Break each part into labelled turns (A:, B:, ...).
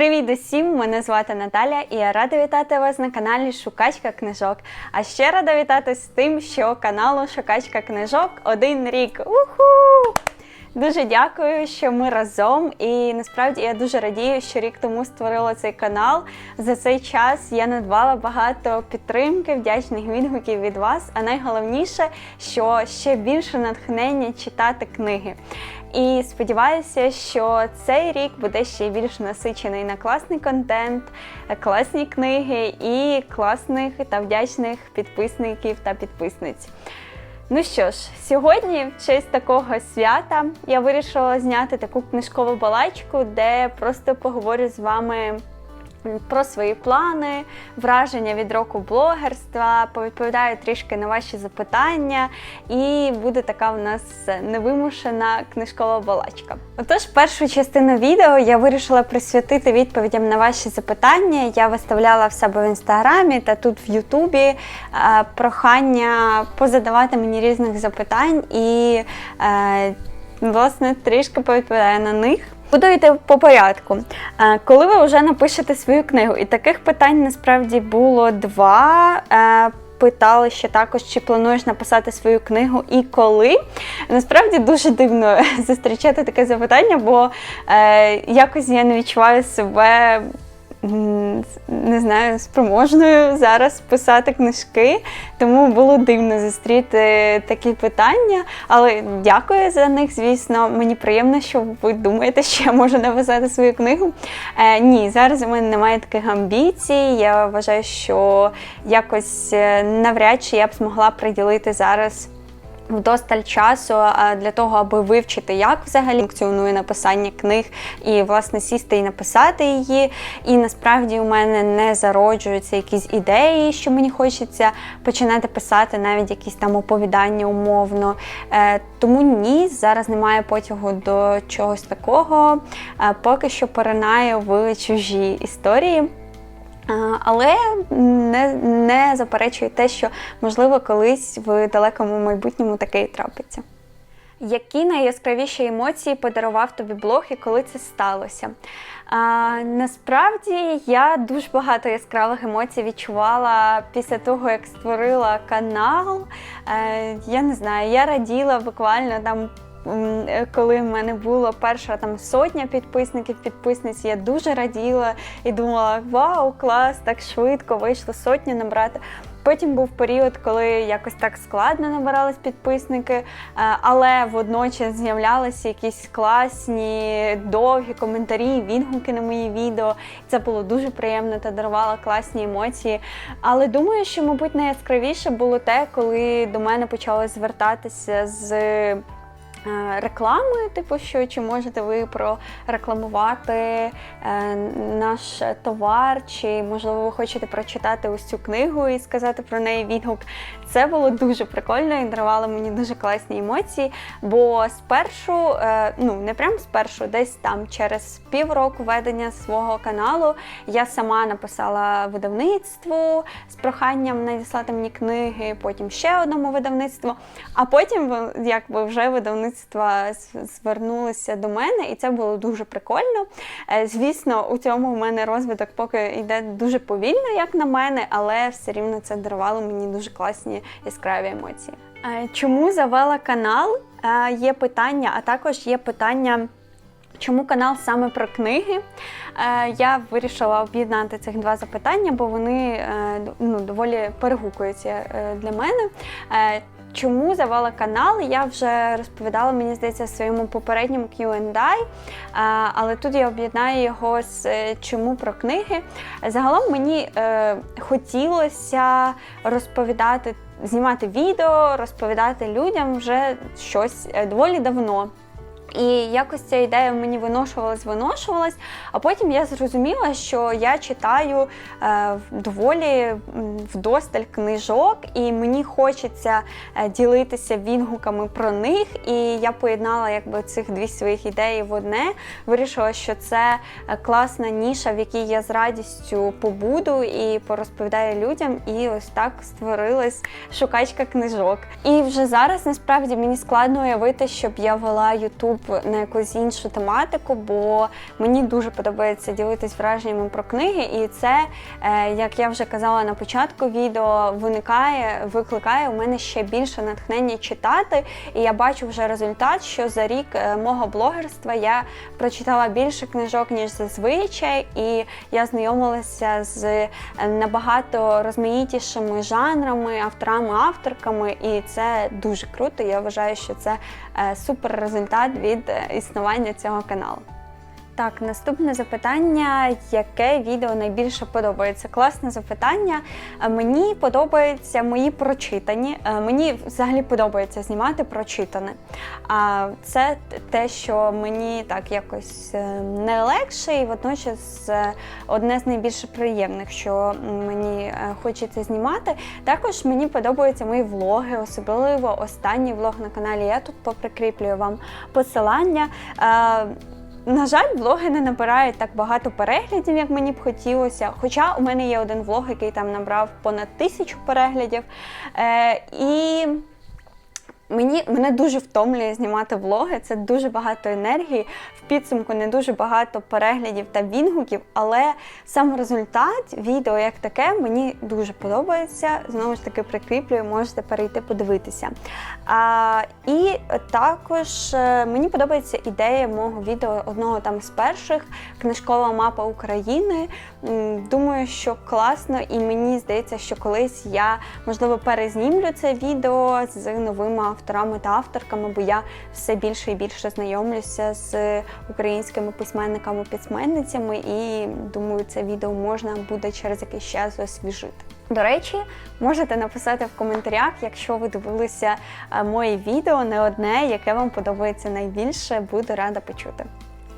A: Привіт усім! Мене звати Наталя і я рада вітати вас на каналі Шукачка книжок. А ще рада вітати з тим, що каналу Шукачка книжок один рік. Уху! Дуже дякую, що ми разом. І насправді я дуже радію, що рік тому створила цей канал. За цей час я надбала багато підтримки, вдячних відгуків від вас. А найголовніше, що ще більше натхнення читати книги. І сподіваюся, що цей рік буде ще більш насичений на класний контент, класні книги і класних та вдячних підписників та підписниць. Ну що ж, сьогодні, в честь такого свята, я вирішила зняти таку книжкову балачку, де просто поговорю з вами про свої плани, враження від року блогерства, повідповідаю трішки на ваші запитання, і буде така в нас невимушена книжкова балачка. Отож, першу частину відео я вирішила присвятити відповідям на ваші запитання. Я виставляла в себе в інстаграмі та тут в Ютубі е, прохання позадавати мені різних запитань і, е, власне, трішки повідповідаю на них. Буду йти по порядку. Е, Коли ви вже напишете свою книгу, і таких питань насправді було два. Е, Питали ще також, чи плануєш написати свою книгу і коли. Насправді дуже дивно зустрічати таке запитання, бо е, якось я не відчуваю себе не знаю, спроможною зараз писати книжки, тому було дивно зустріти такі питання. Але дякую за них, звісно. Мені приємно, що ви думаєте, що я можу написати свою книгу. Е, ні, зараз у мене немає таких амбіцій. Я вважаю, що якось е, навряд чи я б змогла приділити зараз. Вдосталь часу для того, аби вивчити, як взагалі функціонує написання книг, і власне сісти і написати її. І насправді у мене не зароджуються якісь ідеї, що мені хочеться починати писати навіть якісь там оповідання умовно. Е, тому ні, зараз немає потягу до чогось такого. Е, поки що поринаю в чужі історії. А, Але не, не заперечую те, що можливо колись в далекому майбутньому таке і трапиться. Які найяскравіші емоції подарував тобі блог і коли це сталося? А, насправді я дуже багато яскравих емоцій відчувала після того, як створила канал. Е, я не знаю, я раділа буквально там. М, Коли в мене було перша там сотня підписників, підписниць, я дуже раділа і думала, вау, клас, так швидко вийшло сотню набрати. Потім був період, коли якось так складно набирались підписники, е, але водночас з'являлися якісь класні довгі коментарі, відгуки на мої відео. Це було дуже приємно та дарувало класні емоції. Але думаю, що, мабуть, найяскравіше було те, коли до мене почали звертатися з. Е, реклами, типу, що чи можете ви прорекламувати е, наш товар, чи можливо ви хочете прочитати ось цю книгу і сказати про неї відгук. Це було дуже прикольно і дарувало мені дуже класні емоції. Бо спершу, е, ну не прям спершу, десь там через півроку ведення свого каналу я сама написала видавництву з проханням надіслати мені книги, потім ще одному видавництву, а потім якби вже видавництво звернулися до мене, і це було дуже прикольно. Е, Звісно, у цьому в мене розвиток поки йде дуже повільно, як на мене, але все рівно це дарувало мені дуже класні яскраві емоції. Е, Чому завела канал? Е, Є питання, а також є питання. Чому канал саме про книги? Е, Я вирішила об'єднати цих два запитання, бо вони ну, доволі перегукуються для мене. Чому завела канал? Я вже розповідала, мені здається, в своєму попередньому Q&A, але тут я об'єднаю його з чому про книги. Загалом мені хотілося розповідати, знімати відео, розповідати людям вже щось е, доволі давно. І якось ця ідея мені виношувалась, виношувалась. А потім я зрозуміла, що я читаю е, доволі вдосталь книжок, і мені хочеться е, ділитися відгуками про них. І я поєднала якби цих дві своїх ідеї в одне. Вирішила, що це е, класна ніша, в якій я з радістю побуду і порозповідаю людям. І ось так створилась шукачка книжок. І вже зараз насправді мені складно уявити, щоб я вела Ютуб в- на якусь іншу тематику, бо мені дуже подобається ділитись враженнями про книги, і це, е, як я вже казала на початку відео, виникає, викликає у мене ще більше натхнення читати. І я бачу вже результат, що за рік е, мого блогерства я прочитала більше книжок, ніж зазвичай, і я знайомилася з е, набагато розмаїтішими жанрами, авторами, авторками, і це дуже круто. Я вважаю, що це супер результат від е, існування цього каналу. Так, наступне запитання: яке відео найбільше подобається? Класне запитання. Е, Мені подобаються мої прочитані. Е, Мені взагалі подобається знімати прочитане. А це те, що мені так якось е, не легше, і водночас одне з найбільш приємних, що мені хочеться знімати. Також мені подобаються мої влоги, особливо останній влог на каналі. Я тут поприкріплюю вам посилання. На жаль, влоги не набирають так багато переглядів, як мені б хотілося. Хоча у мене є один влог, який там набрав понад тисячу переглядів. Е, і Мені мене дуже втомлює знімати влоги. Це дуже багато енергії. В підсумку не дуже багато переглядів та відгуків, але сам результат відео як таке мені дуже подобається. Знову ж таки, прикріплюю, можете перейти подивитися. А, і також е, мені подобається ідея мого відео одного там з перших книжкова мапа України. Думаю, що класно, і мені здається, що колись я можливо перезнімлю це відео з новими авторами та авторками, бо я все більше і більше знайомлюся з українськими письменниками письменницями, і думаю, це відео можна буде через якийсь час освіжити. До речі, можете написати в коментарях, якщо ви дивилися е, моє відео, не одне, яке вам подобається найбільше, буду рада почути.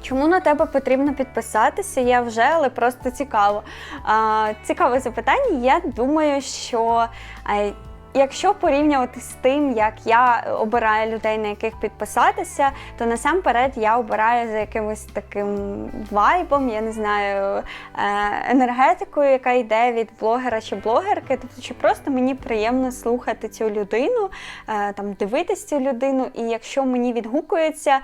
A: Чому на тебе потрібно підписатися? Я вже, але просто цікаво. А, цікаве запитання. Я думаю, що е, якщо порівнювати з тим, як я обираю людей, на яких підписатися, то насамперед я обираю за якимось таким вайбом, я не знаю, е, енергетикою, яка йде від блогера чи блогерки. Тобто, чи просто мені приємно слухати цю людину, е, там дивитись цю людину, і якщо мені відгукується,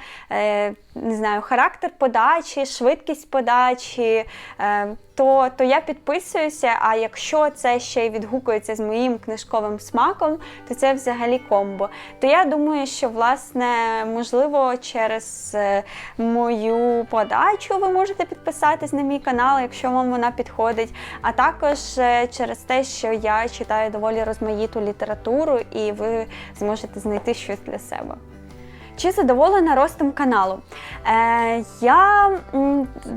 A: не знаю, характер подачі, швидкість подачі. е, То, то я підписуюся, а якщо це ще й відгукується з моїм книжковим смаком, то це взагалі комбо. То я думаю, що власне можливо через е, мою подачу ви можете підписатись на мій канал, якщо вам вона підходить. А також е, через те, що я читаю доволі розмаїту літературу, і ви зможете знайти щось для себе. Чи задоволена ростом каналу? Е, я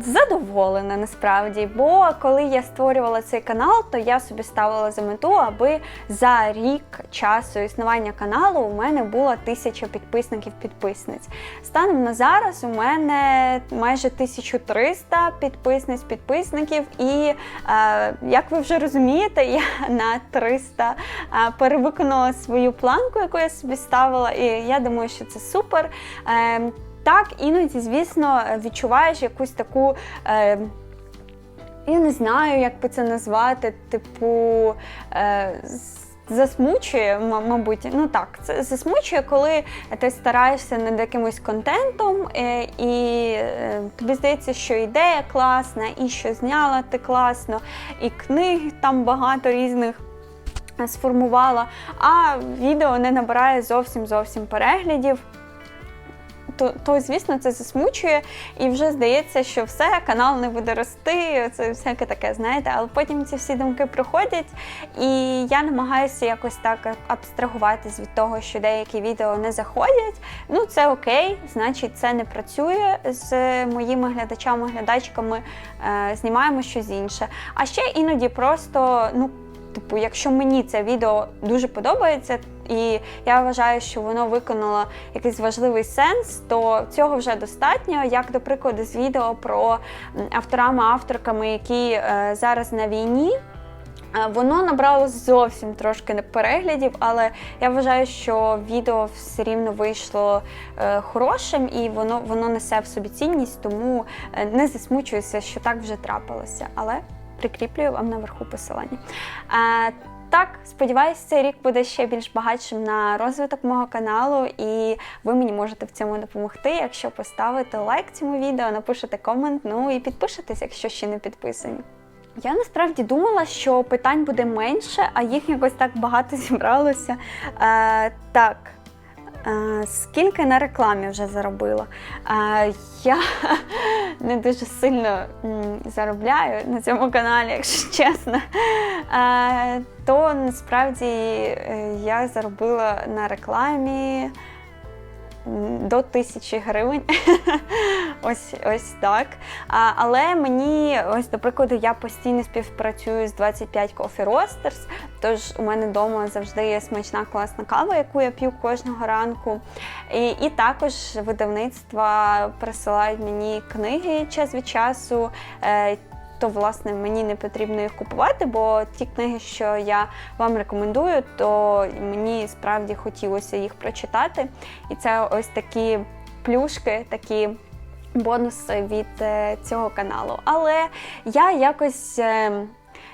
A: задоволена насправді, бо коли я створювала цей канал, то я собі ставила за мету, аби за рік часу існування каналу у мене було тисяча підписників-підписниць. Станом на зараз у мене майже 1300 підписниць-підписників, і е, як ви вже розумієте, я на 300 е, перевиконала свою планку, яку я собі ставила, і я думаю, що це супер. Е, так, іноді, звісно, відчуваєш якусь таку. Е, я не знаю, як би це назвати, типу. Е, Засмучує, мабуть, ну так, це засмучує, коли ти стараєшся над якимось контентом, е, і е, тобі здається, що ідея класна, і що зняла ти класно, і книг там багато різних е, сформувала, а відео не набирає зовсім зовсім переглядів то, то звісно це засмучує, і вже здається, що все, канал не буде рости, це всяке таке, знаєте. Але потім ці всі думки приходять, і я намагаюся якось так абстрагуватись від того, що деякі відео не заходять. Ну, це окей, значить, це не працює з моїми глядачами, глядачками. Е, знімаємо щось інше. А ще іноді просто, ну. Типу, якщо мені це відео дуже подобається, і я вважаю, що воно виконало якийсь важливий сенс, то цього вже достатньо. Як до прикладу, з відео про авторами-авторками, які е, зараз на війні. Е, Воно набрало зовсім трошки переглядів, але я вважаю, що відео все рівно вийшло е, хорошим і воно, воно несе в собі цінність, тому не засмучуюся, що так вже трапилося. Але прикріплюю вам наверху посилання. Так, сподіваюся, цей рік буде ще більш багатшим на розвиток мого каналу, і ви мені можете в цьому допомогти, якщо поставите лайк цьому відео, напишете комент, ну і підпишетесь, якщо ще не підписані. Я насправді думала, що питань буде менше, а їх якось так багато зібралося. Е, так. Е, Скільки на рекламі вже заробила? Е, Я не дуже сильно заробляю на цьому каналі, якщо чесно. Е, То насправді я заробила на рекламі до тисячі гривень. ось, ось так. А, але мені, ось, до прикладу, я постійно співпрацюю з 25 Coffee Roasters, тож у мене вдома завжди є смачна класна кава, яку я п'ю кожного ранку. І, і також видавництва присилають мені книги час від часу. Е, то власне мені не потрібно їх купувати, бо ті книги, що я вам рекомендую, то мені справді хотілося їх прочитати. І це ось такі плюшки, такі бонуси від е, цього каналу. Але я якось.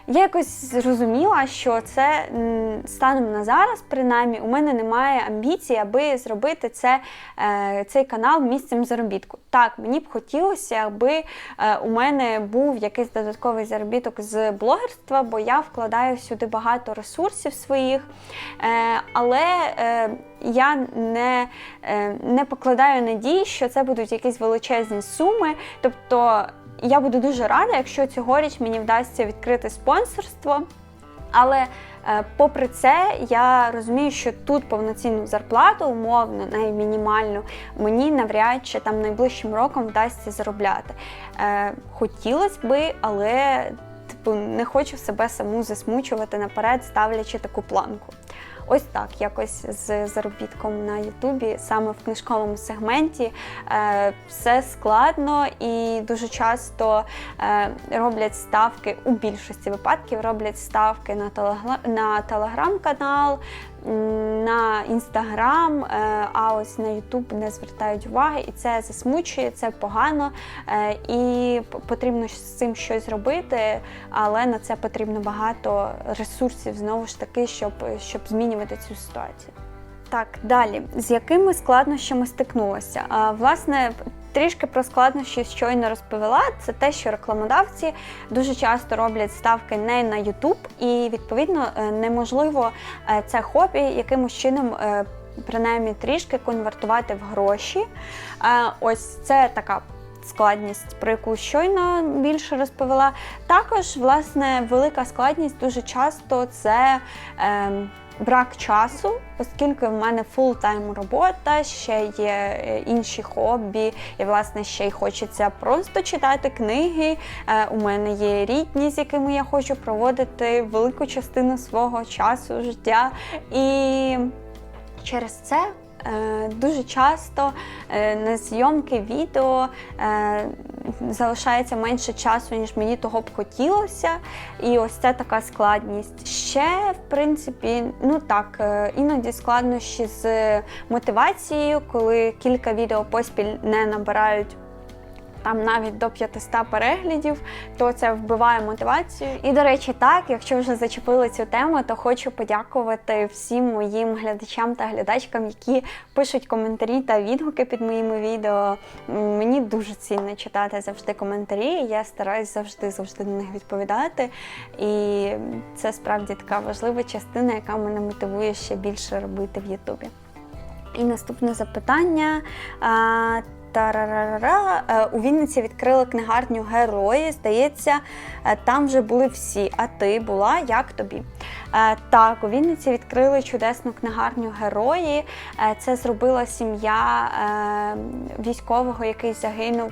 A: Я якось зрозуміла, що це станом на зараз, принаймні, у мене немає амбіцій, аби зробити це, е, цей канал місцем заробітку. Так, мені б хотілося, аби е, у мене був якийсь додатковий заробіток з блогерства, бо я вкладаю сюди багато ресурсів своїх. Е, але я не, не покладаю надій, що це будуть якісь величезні суми. Тобто я буду дуже рада, якщо цьогоріч мені вдасться відкрити спонсорство. Але е, попри це, я розумію, що тут повноцінну зарплату, умовно, навіть мінімальну, мені навряд чи там найближчим роком вдасться заробляти. Е, Хотілося би, але типу, не хочу себе саму засмучувати наперед, ставлячи таку планку. Ось так, якось з заробітком на Ютубі, саме в книжковому сегменті, е, все складно і дуже часто е, роблять ставки у більшості випадків, роблять ставки на телеграм-канал, на інстаграм, е, а ось на Ютуб не звертають уваги, і це засмучує, це погано. е, І потрібно з цим щось робити, але на це потрібно багато ресурсів знову ж таки, щоб, щоб змінювати цю ситуацію. Так, далі, з якими складнощами стикнулася? Власне, трішки про складнощі щойно розповіла. Це те, що рекламодавці дуже часто роблять ставки не на YouTube, і відповідно е, неможливо е, це хобі якимось чином. е, Принаймні трішки конвертувати в гроші. Ось це така складність, про яку щойно більше розповіла. Також, власне, велика складність дуже часто це. Брак часу, оскільки в мене фул-тайм робота, ще є е, інші хобі, і власне ще й хочеться просто читати книги. Е, У мене є рідні, з якими я хочу проводити велику частину свого часу, життя. І через це. Е, Дуже часто е, на зйомки відео е, залишається менше часу, ніж мені того б хотілося. І ось це така складність. Ще, в принципі, ну так, іноді складнощі з мотивацією, коли кілька відео поспіль не набирають. Там навіть до 500 переглядів, то це вбиває мотивацію. І до речі, так, якщо вже зачепили цю тему, то хочу подякувати всім моїм глядачам та глядачкам, які пишуть коментарі та відгуки під моїми відео. Мені дуже цінно читати завжди коментарі. Я стараюсь завжди завжди на них відповідати. І це справді така важлива частина, яка мене мотивує ще більше робити в Ютубі. І наступне запитання. Тарарара. Е, У Вінниці відкрили книгарню Герої. Здається, е, там вже були всі. А ти була? Як тобі? Е, Так, у Вінниці відкрили чудесну книгарню Герої. Це зробила сім'я військового, який загинув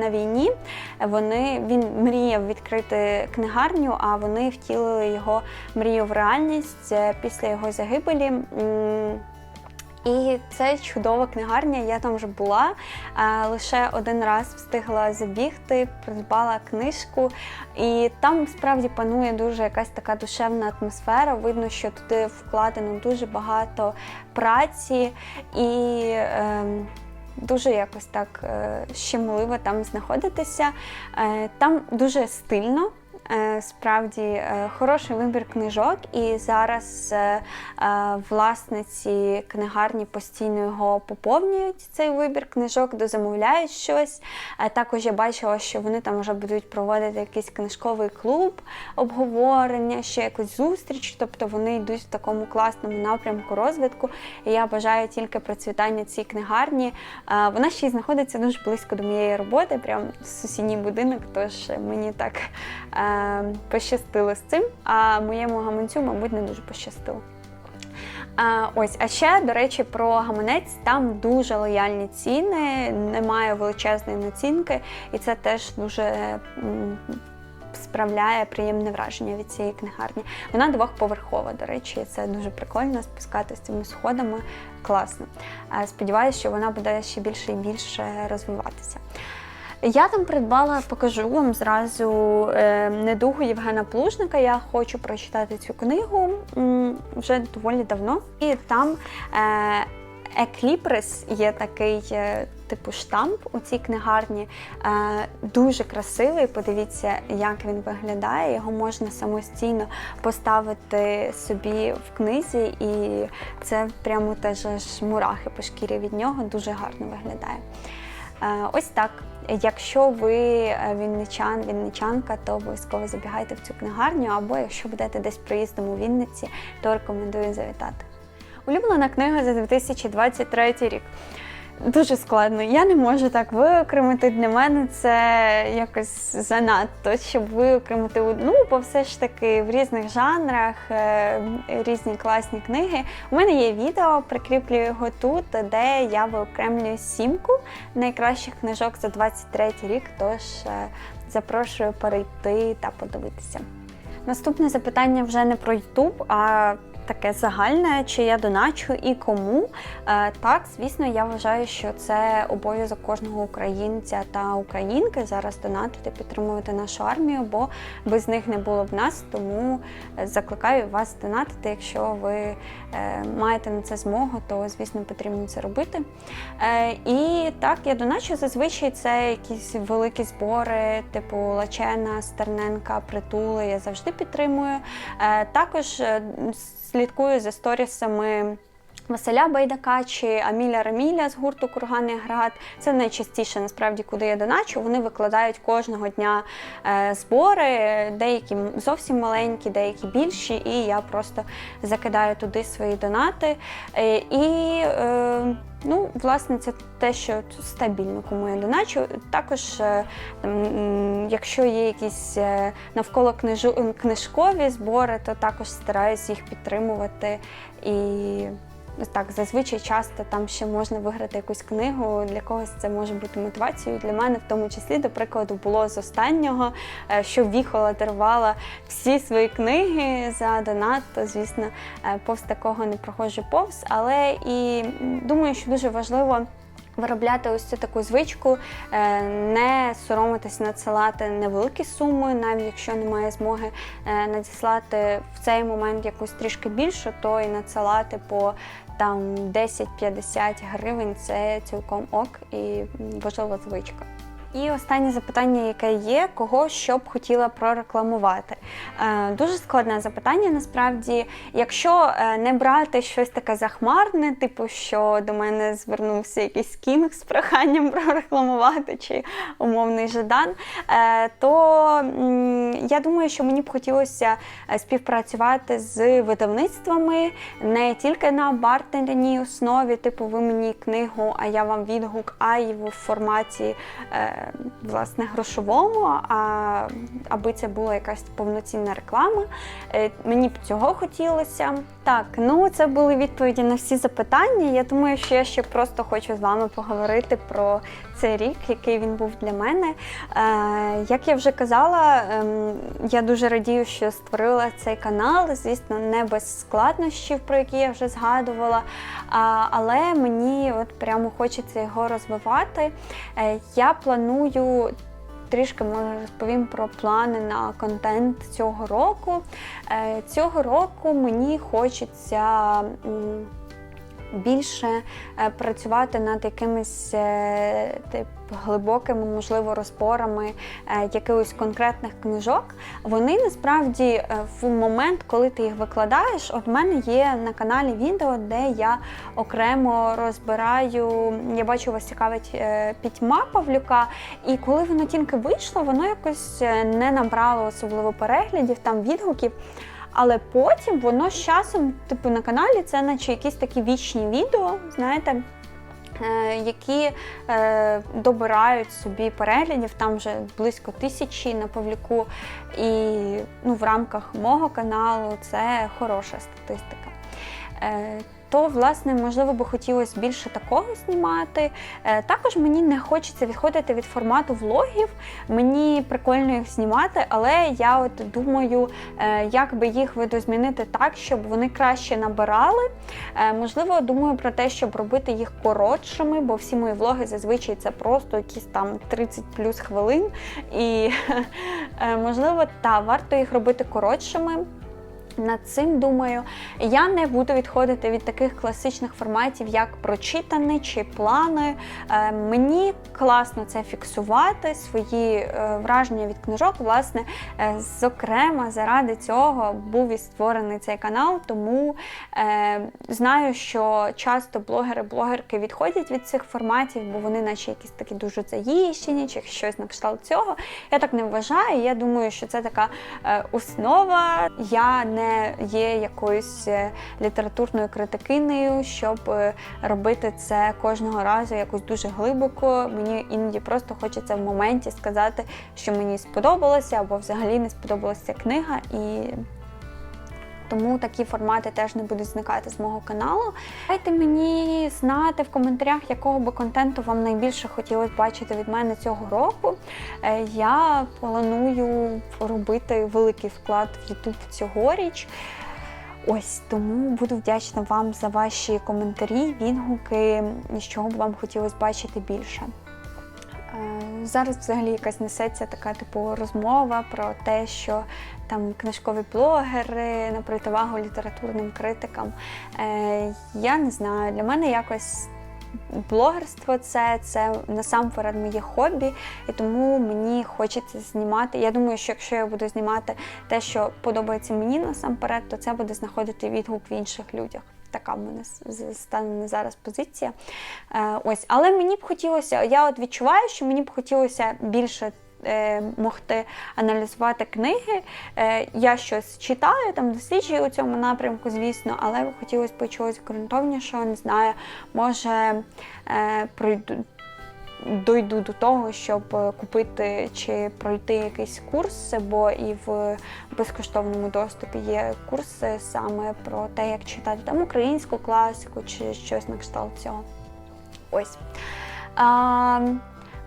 A: на війні. Вони він мріяв відкрити книгарню, а вони втілили його мрію в реальність після його загибелі. І це чудова книгарня, я там вже була. Лише один раз встигла забігти, придбала книжку, і там справді панує дуже якась така душевна атмосфера. Видно, що туди вкладено дуже багато праці і. ем, Дуже якось так е, щемливо там знаходитися. Е, Там дуже стильно. Е, Справді е, хороший вибір книжок, і зараз е, власниці книгарні постійно його поповнюють. Цей вибір книжок, дозамовляють щось. Також я бачила, що вони там вже будуть проводити якийсь книжковий клуб, обговорення, ще якусь зустріч. Тобто вони йдуть в такому класному напрямку розвитку. І я бажаю тільки процвітання цій книгарні. Вона ще й знаходиться дуже близько до моєї роботи, прямо сусідній будинок. Тож мені так пощастило з цим. А моєму гаманцю, мабуть, не дуже пощастило. А, ось, а ще, до речі, про гаманець там дуже лояльні ціни, немає величезної націнки, і це теж дуже справляє приємне враження від цієї книгарні. Вона двохповерхова, до речі, це дуже прикольно спускатися цими сходами. Класно. Сподіваюся, що вона буде ще більше і більше розвиватися. Я там придбала, покажу вам зразу е, недугу Євгена Плужника. Я хочу прочитати цю книгу вже доволі давно. І там е, Екліпрес є такий. е, Типу штамп у цій книгарні дуже красивий. Подивіться, як він виглядає. Його можна самостійно поставити собі в книзі, і це прямо теж мурахи по шкірі від нього дуже гарно виглядає. Ось так. Якщо ви е, вінничан, вінничанка, то обов'язково забігайте в цю книгарню, або якщо будете десь проїздом у Вінниці, то рекомендую завітати. Улюблена книга за 2023 рік. Дуже складно. Я не можу так виокремити. Для мене це якось занадто, щоб виокремити одну, бо все ж таки в різних жанрах е, різні класні книги. У мене є відео, прикріплю його тут, де я виокремлюю сімку найкращих книжок за 23 рік. Тож е, запрошую перейти та подивитися. Наступне запитання вже не про YouTube, а таке загальне, чи я доначу і кому. Е, Так, звісно, я вважаю, що це обов'язок кожного українця та українки зараз донатити, підтримувати нашу армію, бо без них не було б нас. Тому закликаю вас донатити. Якщо ви е, маєте на це змогу, то звісно потрібно це робити. Е, І так, я доначу зазвичай це якісь великі збори, типу Лачена, Стерненка, Притули. Я завжди підтримую. Також слідкую за сторісами. Василя Байдака чи Аміля Раміля з гурту Курганний Град. Це найчастіше насправді, куди я доначу. Вони викладають кожного дня е, збори, деякі зовсім маленькі, деякі більші, і я просто закидаю туди свої донати. Е, і е, ну, власне, це те, що стабільно, кому я доначу. Також, якщо є якісь навколо книжкові збори, то також стараюся їх підтримувати і. Так, зазвичай часто там ще можна виграти якусь книгу. Для когось це може бути мотивацією. Для мене, в тому числі, до прикладу, було з останнього, е, що Віхола дарувала всі свої книги за донат. То, звісно, е, повз такого не проходжу повз. Але і думаю, що дуже важливо. Виробляти ось цю таку звичку, е, не соромитись надсилати невеликі суми, навіть якщо немає змоги надіслати в цей момент якусь трішки більшу, то і надсилати по там 10-50 гривень це цілком ок і важлива звичка. І останнє запитання, яке є, кого що б хотіла прорекламувати. Е, дуже складне запитання насправді. Якщо е, не брати щось таке захмарне, типу, що до мене звернувся якийсь кінг з проханням прорекламувати чи умовний Жадан, е, то я думаю, що мені б хотілося е, співпрацювати з видавництвами не тільки на бартерній основі, типу, ви мені книгу, а я вам відгук, а й в форматі. Е, власне грошовому, а аби це була якась повноцінна реклама. Е, Мені б цього хотілося. Так, ну це були відповіді на всі запитання. Я думаю, що я ще просто хочу з вами поговорити про цей рік, який він був для мене. Е, Як я вже казала, ем, я дуже радію, що створила цей канал. Звісно, не без складнощів, про які я вже згадувала. Але мені от прямо хочеться його розвивати. Е, Я планую. Трішки може розповім про плани на контент цього року. Е, Цього року мені хочеться більше е, працювати над якимись е, тип, глибокими, можливо, розборами е, якихось конкретних книжок, вони насправді в момент, коли ти їх викладаєш, от в мене є на каналі відео, де я окремо розбираю. Я бачу, вас цікавить пітьма Павлюка, і коли воно тільки вийшло, воно якось не набрало особливо переглядів, там відгуків. Але потім воно з часом, типу, на каналі це наче якісь такі вічні відео, знаєте. е, Які е, добирають собі переглядів, там вже близько тисячі на Павліку, і ну, в рамках мого каналу це хороша статистика. Е, то, власне, можливо, би хотілося більше такого знімати. Е, Також мені не хочеться відходити від формату влогів. Мені прикольно їх знімати, але я от думаю, е, як би їх видозмінити так, щоб вони краще набирали. Е, Можливо, думаю про те, щоб робити їх коротшими, бо всі мої влоги зазвичай це просто якісь там 30 плюс хвилин. І можливо, та варто їх робити коротшими. Над цим думаю, я не буду відходити від таких класичних форматів, як прочитане чи плани. Е, мені класно це фіксувати, свої е, враження від книжок. Власне, е, зокрема, заради цього був і створений цей канал, тому знаю, що часто блогери-блогерки відходять від цих форматів, бо вони, наче якісь такі дуже заїщені, чи щось на кшталт цього. Я так не вважаю. Я думаю, що це така основа. Я не є якоюсь е, літературною критикинею, щоб е, робити це кожного разу якось дуже глибоко. Мені іноді просто хочеться в моменті сказати, що мені сподобалося або взагалі не сподобалася книга. І тому такі формати теж не будуть зникати з мого каналу. Дайте мені знати в коментарях, якого би контенту вам найбільше хотілося бачити від мене цього року. Е, Я планую робити великий вклад в YouTube цьогоріч. Ось тому буду вдячна вам за ваші коментарі, відгуки, з чого б вам хотілося бачити більше. Е, Зараз взагалі якась несеться така типу розмова про те, що там книжкові блогери на противагу літературним критикам. Е, я не знаю, для мене якось блогерство це, це насамперед моє хобі, і тому мені хочеться знімати. Я думаю, що якщо я буду знімати те, що подобається мені насамперед, то це буде знаходити відгук в інших людях. Така в мене стане зараз позиція. Е, ось, але мені б хотілося, я от відчуваю, що мені б хотілося більше. е, Могти аналізувати книги. Е, Я щось читаю, там досліджую у цьому напрямку, звісно, але хотілося б чогось ґрунтовнішого, не знаю, може пройду, дойду до того, щоб е, купити чи пройти якийсь курс, бо і в безкоштовному доступі є курси саме про те, як читати там українську класику чи щось на кшталт цього. Ось. А,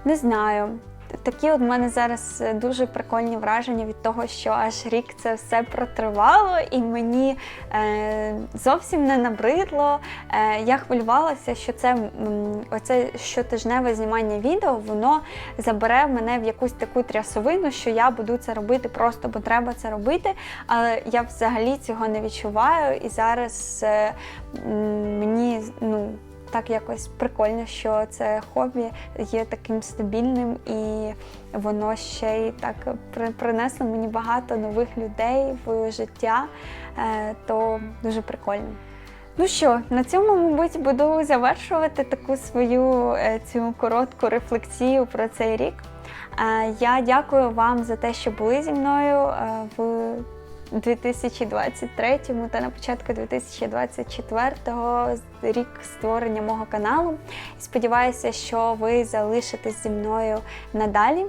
A: не знаю. Такі от в мене зараз е, дуже прикольні враження від того, що аж рік це все протривало, і мені е, зовсім не набридло. Е, я хвилювалася, що це оце щотижневе знімання відео, воно забере мене в якусь таку трясовину, що я буду це робити просто, бо треба це робити. Але я взагалі цього не відчуваю. І зараз е, мені ну так якось прикольно, що це хобі є таким стабільним, і воно ще й так принесло мені багато нових людей в життя. Е, То дуже прикольно. Ну що, на цьому, мабуть, буду завершувати таку свою е, цю коротку рефлексію про цей рік. Е, Я дякую вам за те, що були зі мною в 2023 та на початку 2024-го рік створення мого каналу. Сподіваюся, що ви залишитесь зі мною надалі.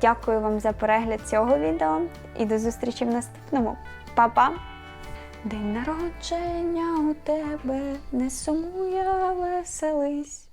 A: Дякую вам за перегляд цього відео і до зустрічі в наступному. Па-па! День народження у тебе, не сумуй, а веселись.